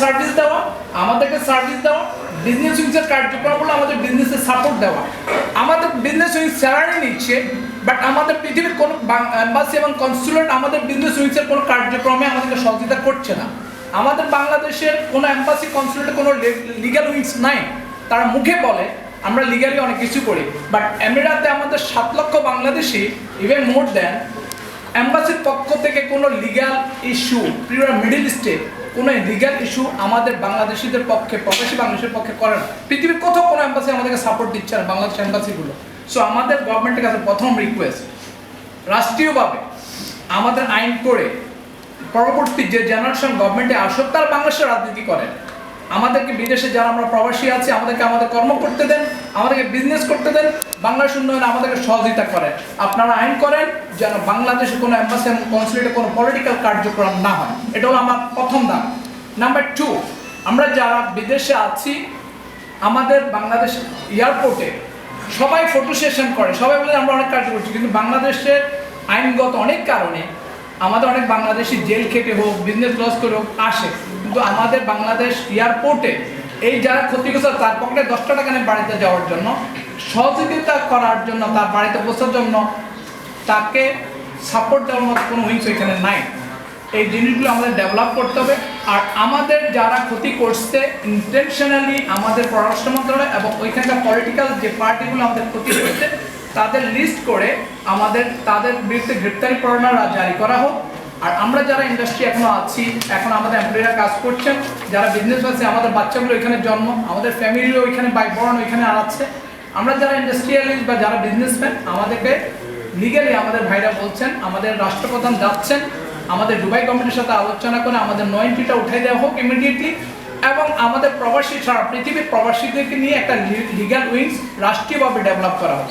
Service দেওয়া, আমাদেরকে service দেওয়া বিজনেস উইংসের কার্যক্রমগুলো আমাদের বিজনেসে সাপোর্ট দেওয়া। আমাদের বিজনেস উইং স্যালারি নিচ্ছে বাট আমাদের পৃথিবীর কোনো অ্যাম্বাসি এবং কনসুলেট আমাদের বিজনেস উইংসের কোনো কার্যক্রমে আমাদেরকে সহযোগিতা করছে না। আমাদের বাংলাদেশের কোনো এম্বাসি কনসুলেটে কোনো লিগ্যাল উইংস নাই। তারা মুখে বলে, আমরা লিগালি অনেক কিছু করি বাট আমিরাতে আমাদের সাত লক্ষ বাংলাদেশি ইভেন মোর দেন অ্যাম্বাসির পক্ষ থেকে কোনো লিগ্যাল ইস্যু প্রিয় মিডল ইস্টে কোনো লিগ্যাল ইস্যু আমাদের বাংলাদেশিদের পক্ষে, প্রবাসী বাংলাদেশের পক্ষে করে না। পৃথিবীর কোথাও কোনো অ্যাম্বাসি আমাদেরকে সাপোর্ট দিচ্ছে না, বাংলাদেশ অ্যাম্বাসিগুলো সো আমাদের গভর্নমেন্টের কাছে প্রথম রিকোয়েস্ট রাষ্ট্রীয়ভাবে আমাদের আইন করে পরবর্তী যে জেনারেশন গভর্নমেন্টে আসুক, তারা বাংলাদেশের রাজনীতি করেন আমাদেরকে বিদেশে যারা আমরা প্রবাসী আছি, আমাদেরকে আমাদের কর্ম করতে দেন, আমাদেরকে বিজনেস করতে দেন, বাংলাদেশ উন্নয়নে আমাদেরকে সহযোগিতা করেন। আপনারা আইন করেন যেন বাংলাদেশে কোনো অ্যাম্বাসি এবং কনসুলেটে কোনো পলিটিক্যাল কার্যক্রম না হয়। এটা হলো আমার প্রথম দাম নাম্বার টু আমরা যারা বিদেশে আছি, আমাদের বাংলাদেশ এয়ারপোর্টে সবাই ফটো সেশন করে। সবাই বলে আমরা অনেক কাজ করছি, কিন্তু বাংলাদেশের আইনগত অনেক কারণে আমাদের অনেক বাংলাদেশি জেল খেটে হোক বিজনেস লস করে হোক, আসে। কিন্তু আমাদের বাংলাদেশ এয়ারপোর্টে এই যারা ক্ষতিগ্রস্ত, তার পকেটে দশটা টাকা নিয়ে বাড়িতে যাওয়ার জন্য, সহযোগিতা করার জন্য, তার বাড়িতে বসার জন্য, তাকে সাপোর্ট দেওয়ার মতো কোনো উইংস এখানে নাই। এই জিনিসগুলো আমাদের ডেভেলপ করতে হবে। আর আমাদের যারা ক্ষতি করছে ইন্টেনশনালি আমাদের পররাষ্ট্র মন্ত্রণালয় এবং ওইখানকার পলিটিক্যাল যে পার্টিগুলো আমাদের ক্ষতি করছে, তাদের লিস্ট করে আমাদের, তাদের বিরুদ্ধে গ্রেপ্তারি পরোয়ানা জারি করা হোক। আর আমরা যারা ইন্ডাস্ট্রি এখনও আছি, এখন আমাদের এমপ্লয়িরা কাজ করছেন, যারা বিজনেস আছে, আমাদের বাচ্চাগুলো এখানে জন্ম, আমাদের ফ্যামিলিও ওইখানে বাই বর্ণ ওইখানে আছে। আমরা যারা ইন্ডাস্ট্রিয়ালিস্ট বা যারা বিজনেসম্যান আমাদেরকে লিগালি আমাদের ভাইরা বলছেন, আমাদের রাষ্ট্রপ্রধান যাচ্ছেন আমাদের দুবাই কমিটির সাথে আলোচনা করে আমাদের নয়েন্টিটা উঠাই দেওয়া হোক ইমিডিয়েটলি এবং আমাদের প্রবাসী ছাড়া পৃথিবীর প্রবাসীদেরকে নিয়ে একটা লিগাল উইংস রাষ্ট্রীয়ভাবে ডেভেলপ করা হোক।